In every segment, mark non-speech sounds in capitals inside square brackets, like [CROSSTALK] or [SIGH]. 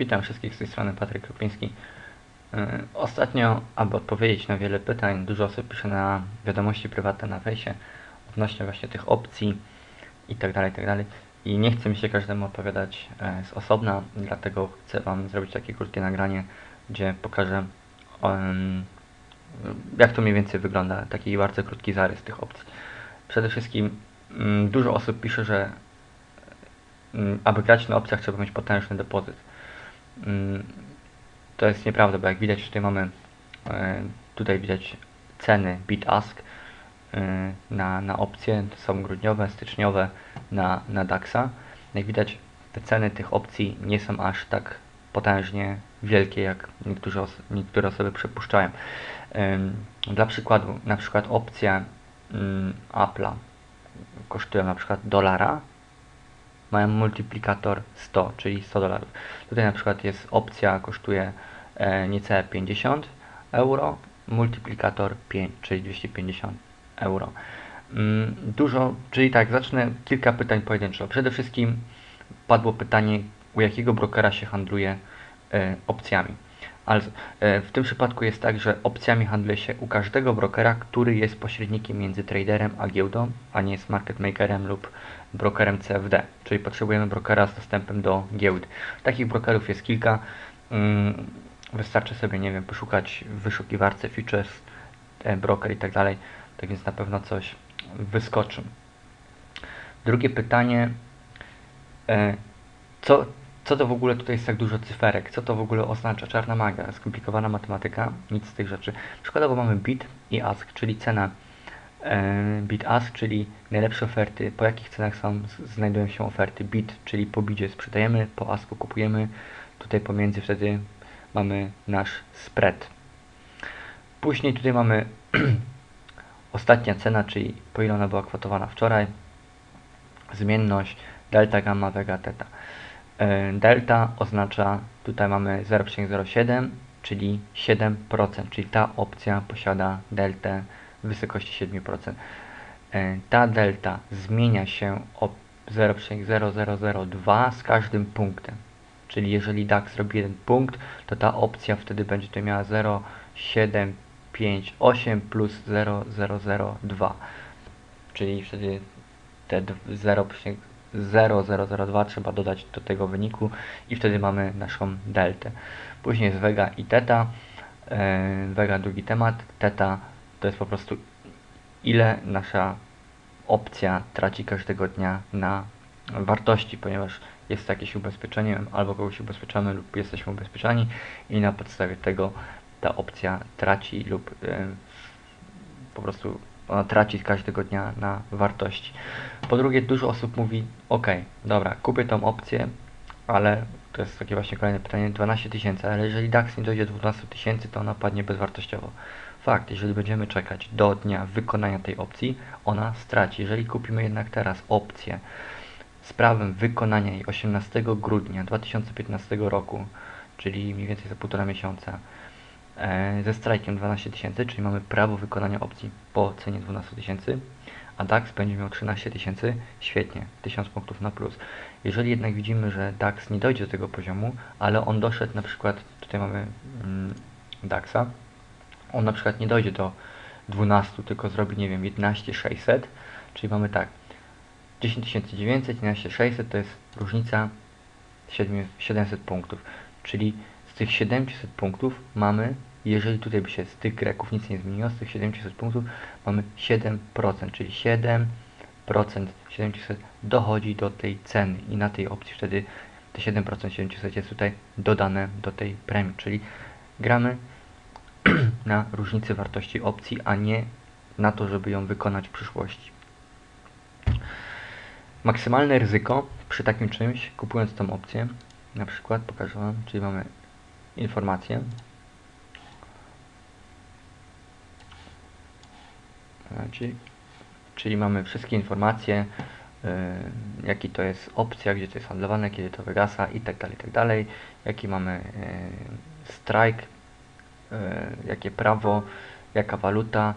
Witam wszystkich z tej strony Patryk Krupiński. Yy, Ostatnio, aby odpowiedzieć na wiele pytań, dużo osób pisze na wiadomości prywatne na fejsie odnośnie właśnie tych opcji i tak dalej, i tak. I nie chcę mi się każdemu odpowiadać e, z osobna, dlatego chcę Wam zrobić takie krótkie nagranie, gdzie pokażę jak to mniej więcej wygląda, taki bardzo krótki zarys tych opcji. Przede wszystkim mm, dużo osób pisze, że mm, aby grać na opcjach trzeba mieć potężny depozyt. Mm, To jest nieprawda, bo jak widać tutaj mamy, e, tutaj widać ceny bid-ask e, na, na opcje, to są grudniowe, styczniowe na, na DAX-a. Jak widać te ceny tych opcji nie są aż tak potężnie wielkie, jak niektórzy os niektóre osoby przypuszczają. Dla przykładu, na przykład opcja ym, Apple'a kosztuje na przykład dolara, mają multiplikator 100, czyli 100 dolarów. Tutaj na przykład jest opcja, kosztuje e, niecałe 50 euro, multiplikator 5, czyli 250 euro. Mm, Dużo, czyli tak, zacznę kilka pytań pojedynczo. Przede wszystkim padło pytanie, u jakiego brokera się handluje e, opcjami. Ale w tym przypadku jest tak, że opcjami handluje się u każdego brokera, który jest pośrednikiem między traderem a giełdą, a nie jest market makerem lub brokerem CFD, czyli potrzebujemy brokera z dostępem do giełdy. Takich brokerów jest kilka. Mm, Wystarczy sobie, nie wiem, poszukać w wyszukiwarce features, e, broker i tak dalej, tak więc na pewno coś wyskoczy. Drugie pytanie, e, co, co to w ogóle tutaj jest tak dużo cyferek? Co to w ogóle oznacza? Czarna magia, skomplikowana matematyka, nic z tych rzeczy. Przykładowo mamy bid i ask, czyli cena bid ask, czyli najlepsze oferty, po jakich cenach są, znajdują się oferty. Bid, czyli po bidzie sprzedajemy, po asku kupujemy, tutaj pomiędzy wtedy mamy nasz spread. Później tutaj mamy [CLEARS THROAT] ostatnia cena, czyli po ile ona była kwotowana wczoraj, zmienność delta, gamma, vega, theta. Delta oznacza, tutaj mamy 0,07, czyli 7%, czyli ta opcja posiada deltę w wysokości 7%. E, Ta delta zmienia się o 0,0002 z każdym punktem. Czyli jeżeli DAX zrobi jeden punkt, to ta opcja wtedy będzie to miała 0,758 plus 0,002. Czyli wtedy te d- 0,0002 trzeba dodać do tego wyniku i wtedy mamy naszą deltę. Później jest Vega i Theta. E, Vega drugi temat, Theta to jest po prostu ile nasza opcja traci każdego dnia na wartości, ponieważ jest jakieś ubezpieczenie, albo kogoś ubezpieczamy lub jesteśmy ubezpieczani i na podstawie tego ta opcja traci lub e, po prostu ona traci każdego dnia na wartości. Po drugie, dużo osób mówi, ok, dobra, kupię tą opcję, ale to jest takie właśnie kolejne pytanie, 12 tysięcy, ale jeżeli DAX nie dojdzie do 12 tysięcy, to ona padnie bezwartościowo. Fakt, jeżeli będziemy czekać do dnia wykonania tej opcji, ona straci. Jeżeli kupimy jednak teraz opcję z prawem wykonania jej 18 grudnia 2015 roku, czyli mniej więcej za półtora miesiąca, e, ze strajkiem 12 tysięcy, czyli mamy prawo wykonania opcji po cenie 12 tysięcy, a DAX będzie miał 13 tysięcy, świetnie, 1000 punktów na plus. Jeżeli jednak widzimy, że DAX nie dojdzie do tego poziomu, ale on doszedł na przykład, tutaj mamy mm, DAXa, on na przykład nie dojdzie do 12, tylko zrobi, nie wiem, 11600, czyli mamy tak, 10900, 11600 to jest różnica 7, 700 punktów, czyli z tych 700 punktów mamy, jeżeli tutaj by się z tych Greków nic nie zmieniło, z tych 700 punktów mamy 7%, czyli 7% 700 dochodzi do tej ceny i na tej opcji wtedy te 7% 700 jest tutaj dodane do tej premii, czyli gramy [CLEARS THROAT] na różnicy wartości opcji, a nie na to, żeby ją wykonać w przyszłości. Maksymalne ryzyko przy takim czymś, kupując tą opcję, na przykład pokażę Wam, czyli mamy informację. Czyli, mamy wszystkie informacje, e, jaki to jest opcja, gdzie to jest handlowane, kiedy to wygasa i tak dalej, tak dalej. Jaki mamy e, strike, jakie prawo, jaka waluta,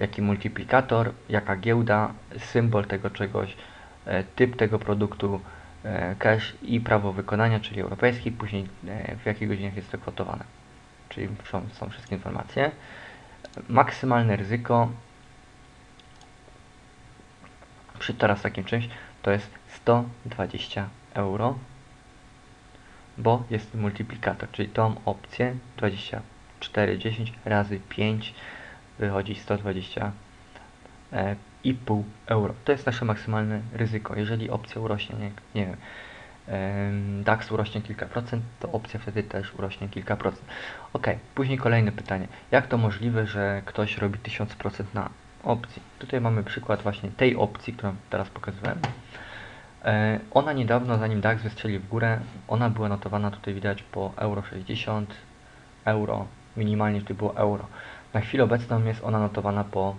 jaki multiplikator, jaka giełda, symbol tego czegoś, e, typ tego produktu, e, cash i prawo wykonania, czyli europejski, później e, w jakich godzinach jest to kwotowane. Czyli są, są wszystkie informacje. Maksymalne ryzyko przy teraz takim czymś to jest 120 euro, bo jest multiplikator, czyli tą opcję 24,10 razy 5 wychodzi 120 e, i pół euro. To jest nasze maksymalne ryzyko. Jeżeli opcja urośnie, nie, nie wiem, em, DAX urośnie kilka procent, to opcja wtedy też urośnie kilka procent. Ok, później kolejne pytanie. Jak to możliwe, że ktoś robi 1000% na opcji? Tutaj mamy przykład właśnie tej opcji, którą teraz pokazywałem. E, Ona niedawno, zanim DAX wystrzelił w górę, ona była notowana, tutaj widać po euro 60, euro, minimalnie tutaj było euro. Na chwilę obecną jest ona notowana po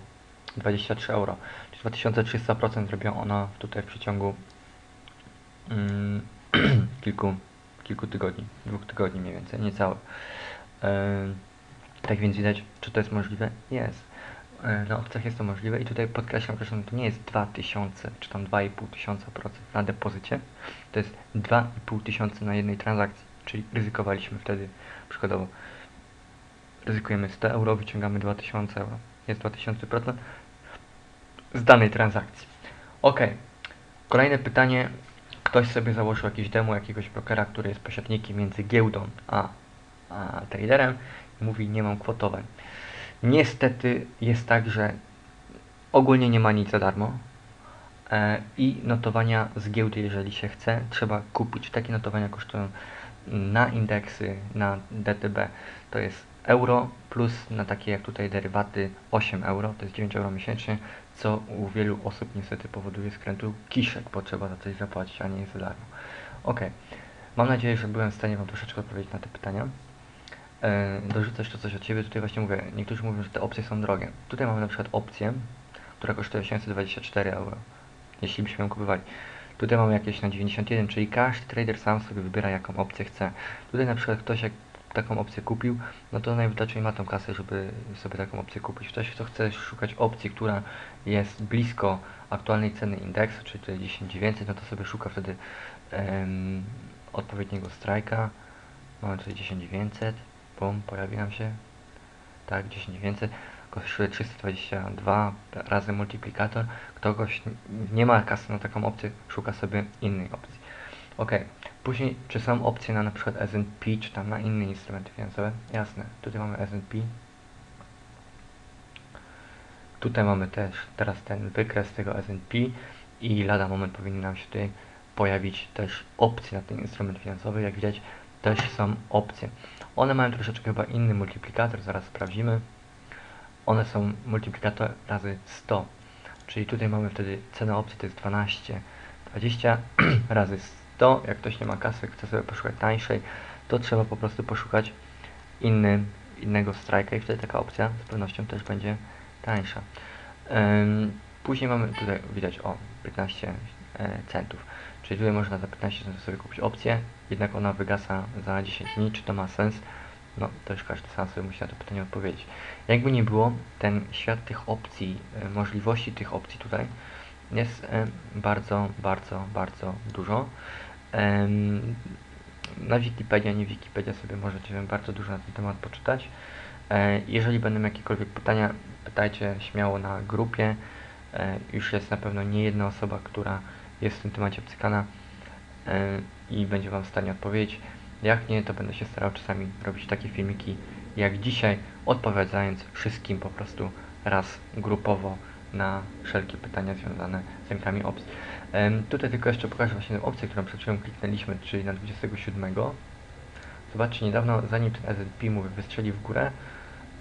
23 euro, czyli 2300% zrobiła ona tutaj w przeciągu mm, [CLEARS THROAT] kilku, kilku tygodni, dwóch tygodni mniej więcej, niecałe. Tak więc widać, czy to jest możliwe? Jest. E, Na opcjach jest to możliwe i tutaj podkreślam, że to nie jest 2000 czy tam 2,5 tysiąca procent na depozycie, to jest 2,5 tysiąca na jednej transakcji, czyli ryzykowaliśmy wtedy przykładowo ryzykujemy 100 euro, wyciągamy 2000 euro, jest 2000% z danej transakcji. Ok, kolejne pytanie, ktoś sobie założył jakieś demo jakiegoś brokera, który jest pośrednikiem między giełdą a, a traderem i mówi nie mam kwotowań. Niestety jest tak, że ogólnie nie ma nic za darmo e, i notowania z giełdy, jeżeli się chce, trzeba kupić. Takie notowania kosztują na indeksy, na DTB to jest euro plus na takie jak tutaj derywaty 8 euro, to jest 9 euro miesięcznie, co u wielu osób niestety powoduje skrętu kiszek, bo trzeba za coś zapłacić, a nie jest za darmo. Ok, mam nadzieję, że byłem w stanie Wam troszeczkę odpowiedzieć na te pytania. E, dorzucę jeszcze coś od Ciebie. Tutaj właśnie mówię, niektórzy mówią, że te opcje są drogie. Tutaj mamy na przykład opcję, która kosztuje 824 euro, jeśli byśmy ją kupowali. Tutaj mamy jakieś na 91, czyli każdy trader sam sobie wybiera jaką opcję chce. Tutaj na przykład ktoś jak taką opcję kupił, no to najwyraźniej ma tą kasę, żeby sobie taką opcję kupić. Ktoś, kto chce szukać opcji, która jest blisko aktualnej ceny indeksu, czyli tutaj 10900, no to sobie szuka wtedy odpowiedniego strajka. Mamy tutaj 10900, bum, pojawi nam się, tak, 10900, kosztuje 322 razy multiplikator. Ktoś nie ma kasy na taką opcję, szuka sobie innej opcji. Ok, później czy są opcje na na przykład S&P, czy tam na inne instrumenty finansowe? Jasne, tutaj mamy S&P. Tutaj mamy też teraz ten wykres tego S&P i lada moment powinny nam się tutaj pojawić też opcje na ten instrument finansowy. Jak widać też są opcje. One mają troszeczkę chyba inny multiplikator, zaraz sprawdzimy. One są multiplikator razy 100, czyli tutaj mamy wtedy cenę opcji to jest 12, 20 [CLEARS THROAT] razy 100. Jak ktoś nie ma kasy, chce sobie poszukać tańszej, to trzeba po prostu poszukać inny, innego strajka i wtedy taka opcja z pewnością też będzie tańsza. Później mamy tutaj widać o 15 e, centów, czyli tutaj można za 15 centów sobie kupić opcję, jednak ona wygasa za 10 dni, czy to ma sens? No, to już każdy sam sobie musi na to pytanie odpowiedzieć. Jakby nie było, ten świat tych opcji, e, możliwości tych opcji tutaj jest e, bardzo, bardzo, bardzo dużo. Na Wikipedia, nie Wikipedia sobie możecie bardzo dużo na ten temat poczytać. E, Jeżeli będą jakiekolwiek pytania, pytajcie śmiało na grupie. E, Już jest na pewno nie jedna osoba, która jest w tym temacie obcykana e, i będzie Wam w stanie odpowiedzieć. Jak nie, to będę się starał czasami robić takie filmiki jak dzisiaj, odpowiadając wszystkim po prostu raz grupowo na wszelkie pytania związane z rynkami opcji. Tutaj tylko jeszcze pokażę właśnie opcję, którą przed chwilą kliknęliśmy, czyli na 27. Zobaczcie, niedawno, zanim ten S&P mówię, wystrzeli w górę,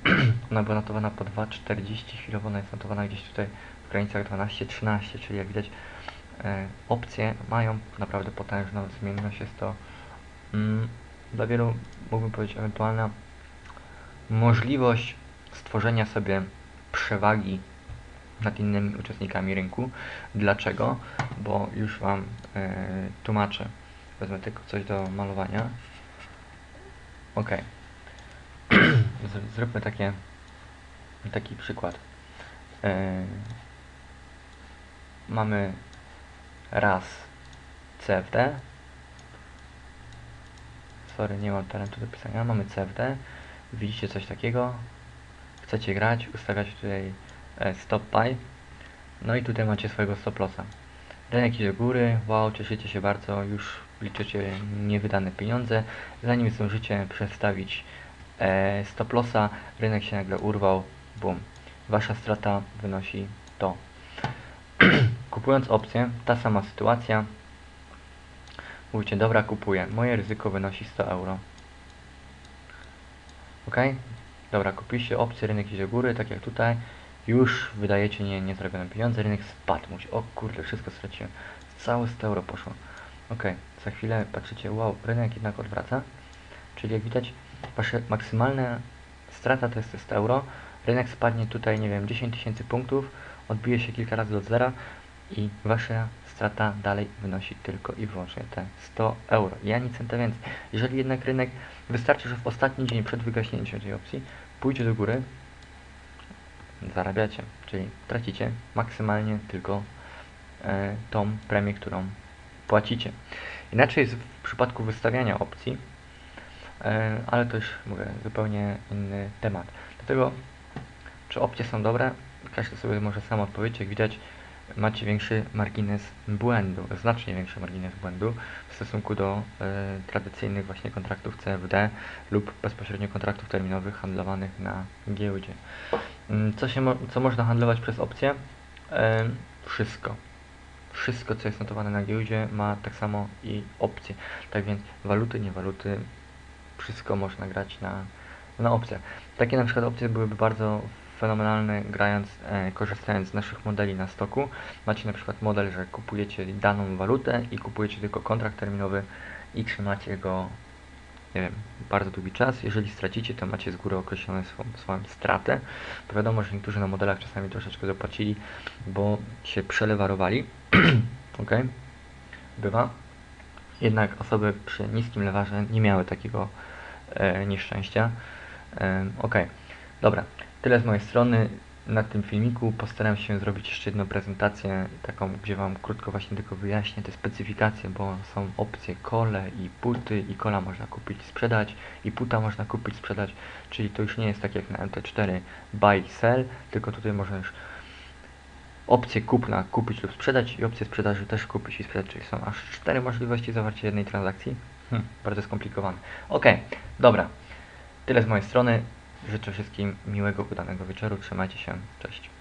[CLEARS THROAT] ona była notowana po 2,40, chwilowo ona jest notowana gdzieś tutaj w granicach 12-13, czyli jak widać e, opcje mają naprawdę potężną zmienność, jest to mm, dla wielu, mógłbym powiedzieć, ewentualna możliwość stworzenia sobie przewagi nad innymi uczestnikami rynku. Dlaczego? Bo już Wam e, tłumaczę. Wezmę tylko coś do malowania. Ok. [CLEARS THROAT] Zróbmy takie, taki przykład. E, mamy raz CFD. Sorry, nie mam talentu do pisania. Mamy CFD. Widzicie coś takiego. Chcecie grać, ustawiacie tutaj stop buy. No i tutaj macie swojego stop lossa. Rynek idzie do góry, wow, cieszycie się bardzo, już liczycie niewydane pieniądze. Zanim zdążycie przestawić e, stop lossa, rynek się nagle urwał, bum. Wasza strata wynosi to. [CLEARS THROAT] Kupując opcję, ta sama sytuacja. Mówicie, dobra, kupuję. Moje ryzyko wynosi 100 euro. Ok? Dobra, kupiliście opcję, rynek idzie do góry, tak jak tutaj. Już wydajecie nie, niezrobione pieniądze, rynek spadł. Mówicie, o kurde, wszystko straciłem. Całe 100 euro poszło. Ok, za chwilę patrzycie, wow, rynek jednak odwraca. Czyli jak widać, wasze maksymalna strata to jest te 100 euro. Rynek spadnie tutaj, nie wiem, 10 tysięcy punktów, odbije się kilka razy do zera i wasza strata dalej wynosi tylko i wyłącznie te 100 euro. I ani centa więcej. Jeżeli jednak rynek wystarczy, że w ostatni dzień przed wygaśnięciem tej opcji pójdzie do góry, zarabiacie, czyli tracicie maksymalnie tylko e, tą premię, którą płacicie. Inaczej jest w przypadku wystawiania opcji, e, ale to już mówię, zupełnie inny temat. Dlatego, czy opcje są dobre, każdy sobie może sam odpowiedzieć. Jak widać, macie większy margines błędu, znacznie większy margines błędu w stosunku do e, tradycyjnych właśnie kontraktów CFD lub bezpośrednio kontraktów terminowych handlowanych na giełdzie. Mm, Co, się co można handlować przez opcje? E, wszystko. Wszystko, co jest notowane na giełdzie, ma tak samo i opcje. Tak więc waluty, nie waluty, wszystko można grać na, na opcjach. Takie na przykład opcje byłyby bardzo fenomenalne grając, e, korzystając z naszych modeli na stoku. Macie na przykład model, że kupujecie daną walutę i kupujecie tylko kontrakt terminowy i trzymacie go, nie wiem, bardzo długi czas. Jeżeli stracicie, to macie z góry określoną swoją, swoją stratę. To wiadomo, że niektórzy na modelach czasami troszeczkę zapłacili, bo się przelewarowali. [CLEARS THROAT] ok, bywa. Jednak osoby przy niskim lewarze nie miały takiego e, nieszczęścia. E, ok, dobra. Tyle z mojej strony na tym filmiku. Postaram się zrobić jeszcze jedną prezentację, taką, gdzie Wam krótko właśnie tylko wyjaśnię te specyfikacje, bo są opcje kole i puty i kola można kupić, sprzedać i puta można kupić, sprzedać, czyli to już nie jest tak jak na MT4 buy, sell, tylko tutaj można już opcję kupna kupić lub sprzedać i opcję sprzedaży też kupić i sprzedać, czyli są aż cztery możliwości zawarcia jednej transakcji. Hm, bardzo skomplikowane. Ok, dobra. Tyle z mojej strony. Życzę wszystkim miłego, udanego wieczoru. Trzymajcie się. Cześć.